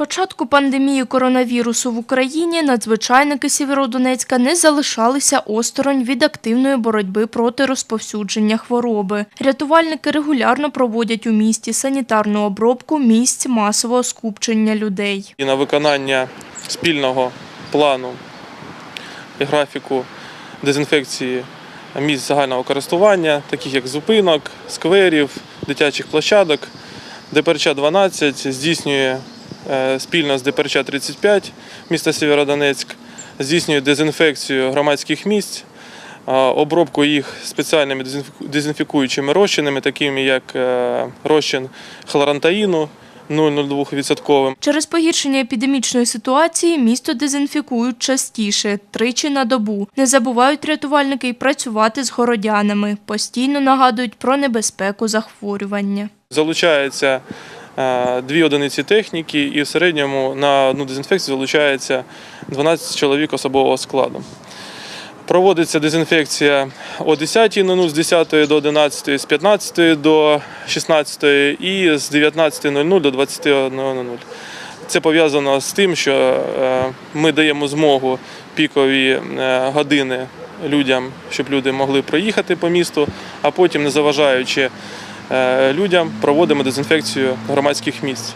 початку пандемії коронавірусу в Україні надзвичайники Сєвєродонецька не залишалися осторонь від активної боротьби проти розповсюдження хвороби. Рятувальники регулярно проводять у місті санітарну обробку місць масового скупчення людей. і на виконання спільного плану і графіку дезінфекції місць загального користування, таких як зупинок, скверів, дитячих площадок. ДПРЧ 12 здійснює спільно з ДПРЧ 35 міста Сєвєродонецьк, здійснює дезінфекцію громадських місць, е, обробку їх спеціальними дезінфікуючими розчинами, такими як е, розчин хлорантаїну 0,02%. Через погіршення епідемічної ситуації місто дезінфікують частіше – тричі на добу. Не забувають рятувальники й працювати з городянами. Постійно нагадують про небезпеку захворювання. Залучається е, дві одиниці техніки, і в середньому на одну дезінфекцію залучається 12 чоловік особового складу. Проводиться дезінфекція о 10.00 з 10 до 11, з 15 до 16 і з 19.00 до 21.00. Це пов'язано з тим, що е, ми даємо змогу пікові е, години людям, щоб люди могли проїхати по місту, а потім, не заважаючи е, людям, проводимо дезінфекцію громадських місць.